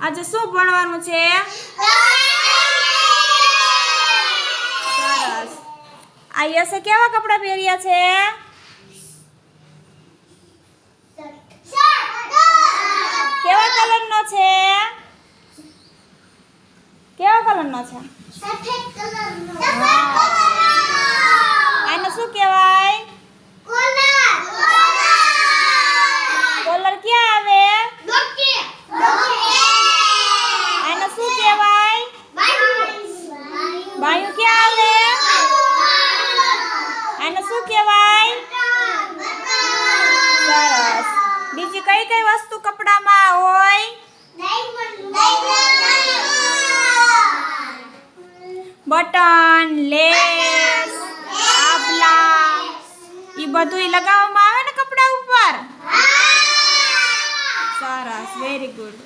આજે શું ભણવાનું છે? સરસ. આ યસે કેવા કપડાં પહેર્યા છે? કેવા કલરનો છે? કેવા કલરનો છે? આને શું કહેવાય કોલર ક્યાં આવે આને શું કહેવાય બાયું ક્યાં આવે? આને શું કહેવાય? સરસ. બીજી કઈ કઈ વસ્તુ કપડામાં હોય? Button less આભલા. એ બધું લગાવવામાં આવે ને કપડા ઉપર? સરસ વેરી ગુડ